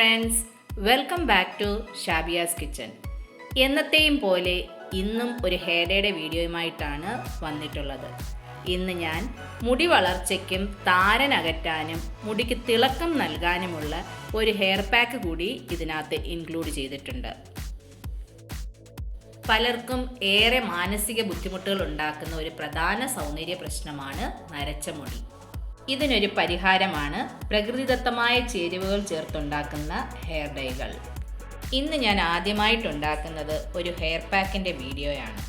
Friends welcome back to Shabiya's kitchen എന്നത്തെയും പോലെ ഇന്നും ഒരു ഹെയർ വീഡിയോയുമായിട്ടാണ് വന്നിട്ടുള്ളത്. ഇന്ന് ഞാൻ മുടി വളർച്ചയ്ക്കും താരനകറ്റാനും മുടിക്ക് തിളക്കം നൽകാനുമുള്ള ഒരു ഹെയർ പാക്ക് കൂടി ഇതിനകത്ത് ഇൻക്ലൂഡ് ചെയ്തിട്ടുണ്ട്. പലർക്കും ഏറെ മാനസിക ബുദ്ധിമുട്ടുകൾ ഉണ്ടാക്കുന്ന ഒരു പ്രധാന സൗന്ദര്യ പ്രശ്നമാണ് നരച്ച മുടി. ഇതിനൊരു പരിഹാരമാണ് പ്രകൃതിദത്തമായ ചേരുവകൾ ചേർത്തുണ്ടാക്കുന്ന ഹെയർ ഡൈകൾ ഇന്ന് ഞാൻ ആദ്യമായിട്ടുണ്ടാക്കുന്നത് ഒരു ഹെയർ പാക്കിന്റെ വീഡിയോയാണ്.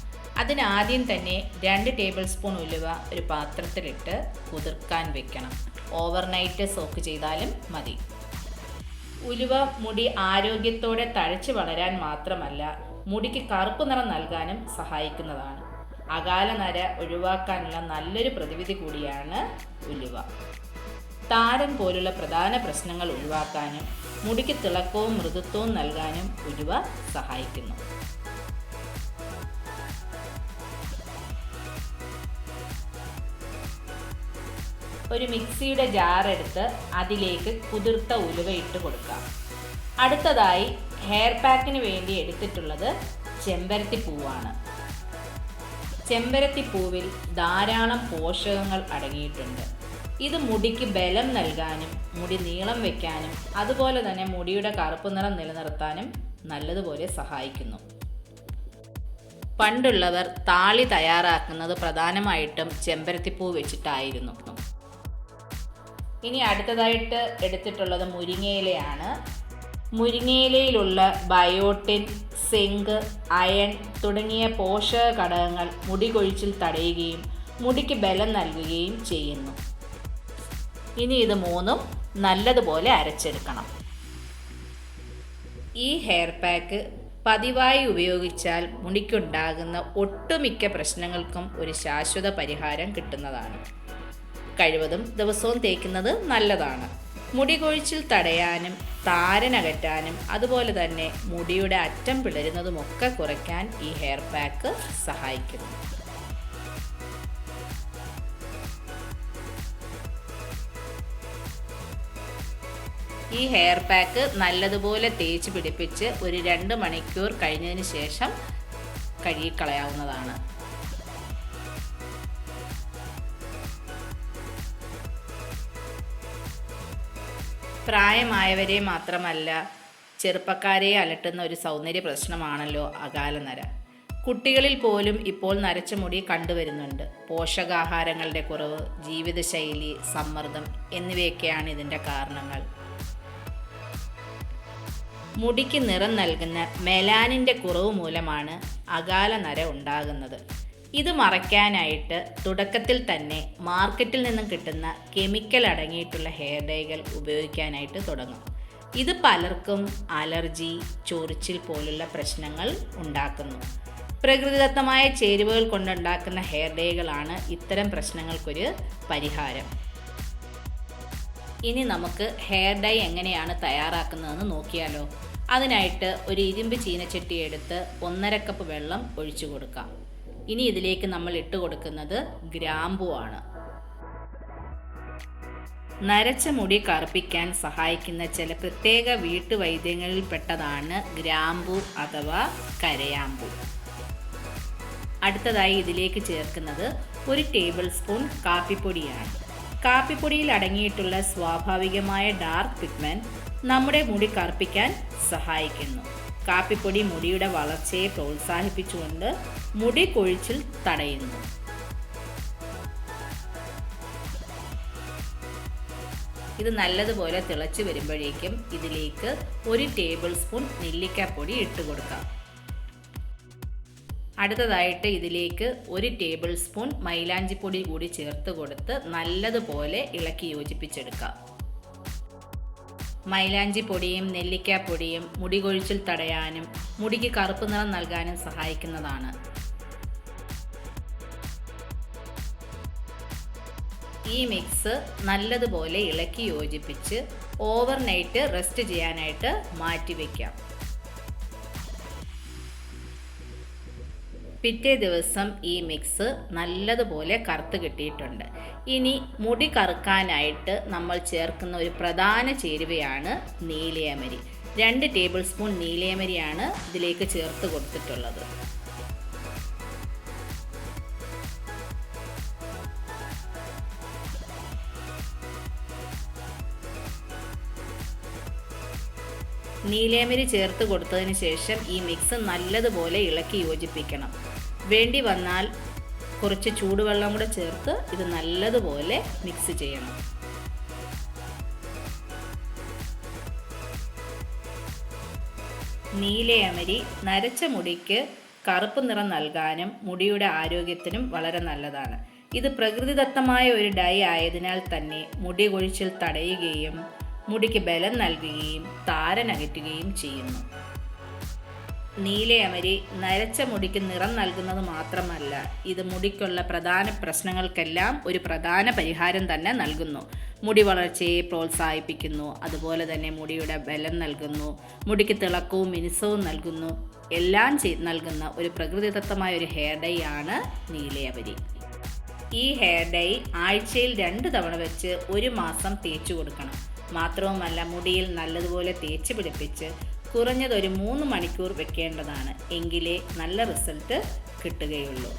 അതിനാദ്യം തന്നെ രണ്ട് ടേബിൾ സ്പൂൺ ഉലുവ ഒരു പാത്രത്തിലിട്ട് കുതിർക്കാൻ വെക്കണം. ഓവർനൈറ്റ് സോക്ക് ചെയ്താലും മതി. ഉലുവ മുടി ആരോഗ്യത്തോടെ തഴച്ചു വളരാൻ മാത്രമല്ല മുടിക്ക് കറുപ്പ് നിറം നൽകാനും സഹായിക്കുന്നതാണ്. അകാല നര ഒഴിവാക്കാനുള്ള നല്ലൊരു പ്രതിവിധി കൂടിയാണ് ഉലുവ. താരൻ പോലുള്ള പ്രധാന പ്രശ്നങ്ങൾ ഒഴിവാക്കാനും മുടിക്ക് തിളക്കവും മൃദുത്വവും നൽകാനും ഉലുവ സഹായിക്കുന്നു. ഒരു മിക്സിയുടെ ജാർ എടുത്ത് അതിലേക്ക് കുതിർത്ത ഉലുവ ഇട്ട് കൊടുക്കാം. അടുത്തതായി ഹെയർ പാക്കിന് വേണ്ടി എടുത്തിട്ടുള്ളത് ചെമ്പരത്തി പൂവാണ്. ചെമ്പരത്തി പൂവിൽ ധാരാളം പോഷകങ്ങൾ അടങ്ങിയിട്ടുണ്ട്. ഇത് മുടിക്ക് ബലം നൽകാനും മുടി നീളം വയ്ക്കാനും അതുപോലെ തന്നെ മുടിയുടെ കറുപ്പ് നിറം നിലനിർത്താനും നല്ലതുപോലെ സഹായിക്കുന്നു. പണ്ടുള്ളവർ താളി തയ്യാറാക്കുന്നത് പ്രധാനമായിട്ടും ചെമ്പരത്തിപ്പൂ വെച്ചിട്ടായിരുന്നു. ഇനി അടുത്തതായിട്ട് എടുത്തിട്ടുള്ളത് മുരിങ്ങയിലയാണ്. മുരിങ്ങയിലയിലുള്ള ബയോട്ടിൻ സിങ്ക് അയൺ തുടങ്ങിയ പോഷക ഘടകങ്ങൾ മുടി കൊഴിച്ചിൽ തടയുകയും മുടിക്ക് ബലം നൽകുകയും ചെയ്യുന്നു. ഇനി ഇത് മൂന്നും നല്ലതുപോലെ അരച്ചെടുക്കണം. ഈ ഹെയർ പാക്ക് പതിവായി ഉപയോഗിച്ചാൽ മുടിക്കുണ്ടാകുന്ന ഒട്ടുമിക്ക പ്രശ്നങ്ങൾക്കും ഒരു ശാശ്വത പരിഹാരം കിട്ടുന്നതാണ്. കഴിവതും ദിവസവും തേക്കുന്നത് നല്ലതാണ്. മുടി കൊഴിച്ചിൽ തടയാനും താരനകറ്റാനും അതുപോലെ തന്നെ മുടിയുടെ അറ്റം പിളരുന്നതുമൊക്കെ കുറയ്ക്കാൻ ഈ ഹെയർ പാക്ക് സഹായിക്കുന്നു. ഈ ഹെയർ പാക്ക് നല്ലതുപോലെ തേച്ച് പിടിപ്പിച്ച് ഒരു രണ്ട് മണിക്കൂർ കഴിഞ്ഞതിന് ശേഷം കഴുകിക്കളയാവുന്നതാണ് പ്രായമായവരെ മാത്രമല്ല ചെറുപ്പക്കാരെ അലട്ടുന്ന ഒരു സൗന്ദര്യ പ്രശ്നമാണല്ലോ അകാലനര കുട്ടികളിൽ പോലും ഇപ്പോൾ നരച്ച മുടി കണ്ടുവരുന്നുണ്ട്. പോഷകാഹാരങ്ങളുടെ കുറവ് ജീവിതശൈലി സമ്മർദ്ദം എന്നിവയൊക്കെയാണ് ഇതിന്റെ കാരണങ്ങൾ. മുടിക്ക് നിറം നൽകുന്ന മെലാനിന്റെ കുറവ് മൂലമാണ് അകാല നര ഉണ്ടാകുന്നത്. ഇത് മറയ്ക്കാനായിട്ട് തുടക്കത്തിൽ തന്നെ മാർക്കറ്റിൽ നിന്നും കിട്ടുന്ന കെമിക്കൽ അടങ്ങിയിട്ടുള്ള ഹെയർ ഡൈകൾ ഉപയോഗിക്കാനായിട്ട് തുടങ്ങും. ഇത് പലർക്കും അലർജി ചൊറിച്ചിൽ പോലുള്ള പ്രശ്നങ്ങൾ ഉണ്ടാക്കുന്നു. പ്രകൃതിദത്തമായ ചേരുവകൾ കൊണ്ടുണ്ടാക്കുന്ന ഹെയർ ഡൈകളാണ് ഇത്തരം പ്രശ്നങ്ങൾക്കൊരു പരിഹാരം. ഇനി നമുക്ക് ഹെയർ ഡൈ എങ്ങനെയാണ് തയ്യാറാക്കുന്നതെന്ന് നോക്കിയാലോ. അതിനായിട്ട് ഒരു ഇരുമ്പ് ചീനച്ചട്ടി എടുത്ത് ഒന്നര കപ്പ് വെള്ളം ഒഴിച്ചു കൊടുക്കാം. ഇനി ഇതിലേക്ക് നമ്മൾ ഇട്ട് കൊടുക്കുന്നത് ഗ്രാമ്പു ആണ്. നരച്ച മുടി കറുപ്പിക്കാൻ സഹായിക്കുന്ന ചില പ്രത്യേക വീട്ടുവൈദ്യങ്ങളിൽ പെട്ടതാണ് ഗ്രാമ്പു അഥവാ കരയാമ്പു. അടുത്തതായി ഇതിലേക്ക് ചേർക്കുന്നത് ഒരു ടേബിൾ സ്പൂൺ കാപ്പിപ്പൊടിയാണ്. കാപ്പിപ്പൊടിയിൽ അടങ്ങിയിട്ടുള്ള സ്വാഭാവികമായ ഡാർക്ക് പിഗ്മെന്റ് നമ്മുടെ മുടി കറുപ്പിക്കാൻ സഹായിക്കുന്നു. കാപ്പിപ്പൊടി മുടിയുടെ വളർച്ചയെ പ്രോത്സാഹിപ്പിച്ചുകൊണ്ട് മുടി കൊഴിച്ചിൽ തടയുന്നു. ഇത് നല്ലതുപോലെ തിളച്ച് വരുമ്പോഴേക്കും ഇതിലേക്ക് ഒരു ടേബിൾ സ്പൂൺ നെല്ലിക്കാപ്പൊടി ഇട്ട് കൊടുക്കാം. അടുത്തതായിട്ട് ഇതിലേക്ക് ഒരു ടേബിൾ സ്പൂൺ മൈലാഞ്ചിപ്പൊടി കൂടി ചേർത്ത് കൊടുത്ത് നല്ലതുപോലെ ഇളക്കി യോജിപ്പിച്ചെടുക്കാം. മൈലാഞ്ചി പൊടിയും നെല്ലിക്കാപ്പൊടിയും മുടി കൊഴിച്ചിൽ തടയാനും മുടിക്ക് കറുപ്പ് നിറം നൽകാനും സഹായിക്കുന്നതാണ്. ഈ മിക്സ് നല്ലതുപോലെ ഇളക്കി യോജിപ്പിച്ച് ഓവർനൈറ്റ് റെസ്റ്റ് ചെയ്യാനായിട്ട് മാറ്റി വയ്ക്കാം പിറ്റേ ദിവസം ഈ മിക്സ് നല്ലതുപോലെ കറുത്ത് കിട്ടിയിട്ടുണ്ട്. ഇനി മുടി കറുക്കാനായിട്ട് നമ്മൾ ചേർക്കുന്ന ഒരു പ്രധാന ചേരുവയാണ് നീലയമരി. രണ്ട് ടേബിൾ സ്പൂൺ നീലയമരിയാണ് ഇതിലേക്ക് ചേർത്ത് കൊടുത്തിട്ടുള്ളത്. നീലേമരി ചേർത്ത് കൊടുത്തതിന് ശേഷം ഈ മിക്സ് നല്ലതുപോലെ ഇളക്കി യോജിപ്പിക്കണം. വേണ്ടി വന്നാൽ കുറച്ച് ചൂടുവെള്ളം കൂടെ ചേർത്ത് ഇത് നല്ലതുപോലെ മിക്സ് ചെയ്യണം. നീലയമരി നരച്ച മുടിക്ക് കറുപ്പ് നിറം നൽകാനും മുടിയുടെ ആരോഗ്യത്തിനും വളരെ നല്ലതാണ്. ഇത് പ്രകൃതിദത്തമായ ഒരു ഡൈ ആയതിനാൽ തന്നെ മുടി കൊഴിച്ചിൽ തടയുകയും മുടിക്ക് ബലം നൽകുകയും താരനകറ്റുകയും ചെയ്യുന്നു. നീലയമരി നരച്ച മുടിക്ക് നിറം നൽകുന്നത് മാത്രമല്ല ഇത് മുടിക്കുള്ള പ്രധാന പ്രശ്നങ്ങൾക്കെല്ലാം ഒരു പ്രധാന പരിഹാരം തന്നെ നൽകുന്നു. മുടി വളർച്ചയെ പ്രോത്സാഹിപ്പിക്കുന്നു അതുപോലെ തന്നെ മുടിയുടെ ബലം നൽകുന്നു മുടിക്ക് തിളക്കവും മിനുസവും നൽകുന്നു എല്ലാം നൽകുന്ന ഒരു പ്രകൃതിദത്തമായ ഒരു ഹെയർ ഡൈ ആണ് നീലയവരി ഈ ഹെയർ ഡൈ ആഴ്ചയിൽ രണ്ട് തവണ വെച്ച് ഒരു മാസം തേച്ചു കൊടുക്കണം. മാത്രവുമല്ല മുടിയിൽ നല്ലതുപോലെ തേച്ച് പിടിപ്പിച്ച് കുറഞ്ഞത് ഒരു മൂന്ന് മണിക്കൂർ വെക്കേണ്ടതാണ്. എങ്കിലേ നല്ല റിസൾട്ട് കിട്ടുകയുള്ളൂ.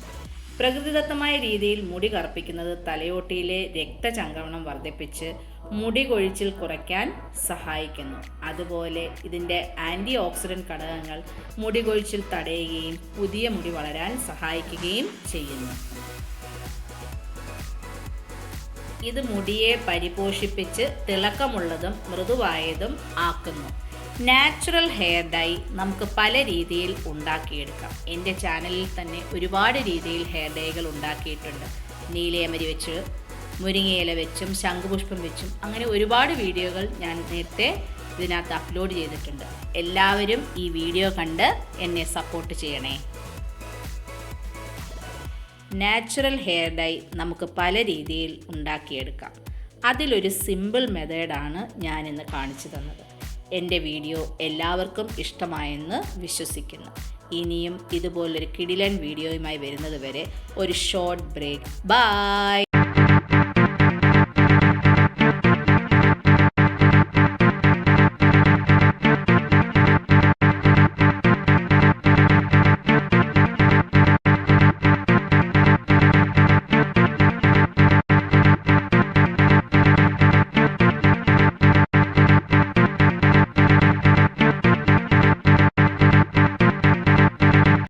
പ്രകൃതിദത്തമായ രീതിയിൽ മുടി കറുപ്പിക്കുന്നത് തലയോട്ടിയിലെ രക്തചംക്രമണം വർദ്ധിപ്പിച്ച് മുടി കൊഴിച്ചിൽ കുറയ്ക്കാൻ സഹായിക്കുന്നു. അതുപോലെ ഇതിന്റെ ആന്റി ഓക്സിഡന്റ് ഘടകങ്ങൾ മുടി കൊഴിച്ചിൽ തടയുകയും പുതിയ മുടി വളരാൻ സഹായിക്കുകയും ചെയ്യുന്നു. ഇത് മുടിയെ പരിപോഷിപ്പിച്ച് തിളക്കമുള്ളതും മൃദുവായതും ആക്കുന്നു. നാച്ചുറൽ ഹെയർ ഡൈ നമുക്ക് പല രീതിയിൽ ഉണ്ടാക്കിയെടുക്കാം. എന്റെ ചാനലിൽ തന്നെ ഒരുപാട് രീതിയിൽ ഹെയർ ഡൈകൾ ഉണ്ടാക്കിയിട്ടുണ്ട്. നീലയമരി വെച്ച് മുരിങ്ങയില വെച്ചും ശംഖുപുഷ്പം വെച്ചും അങ്ങനെ ഒരുപാട് വീഡിയോകൾ ഞാൻ നേരത്തെ ഇതിനകത്ത് അപ്ലോഡ് ചെയ്തിട്ടുണ്ട്. എല്ലാവരും ഈ വീഡിയോ കണ്ട് എന്നെ സപ്പോർട്ട് ചെയ്യണേ. നാച്ചുറൽ ഹെയർ ഡൈ നമുക്ക് പല രീതിയിൽ ഉണ്ടാക്കിയെടുക്കാം. അതിലൊരു സിമ്പിൾ മെത്തേഡാണ് ഞാനിന്ന് കാണിച്ചു തന്നത്. എന്റെ വീഡിയോ എല്ലാവർക്കും ഇഷ്ടമായെന്ന് വിശ്വസിക്കുന്നു. ഇനിയും ഇതുപോലൊരു കിടിലൻ വീഡിയോയുമായി വരുന്നത് വരെ ഒരു ഷോർട്ട് ബ്രേക്ക് ബായ്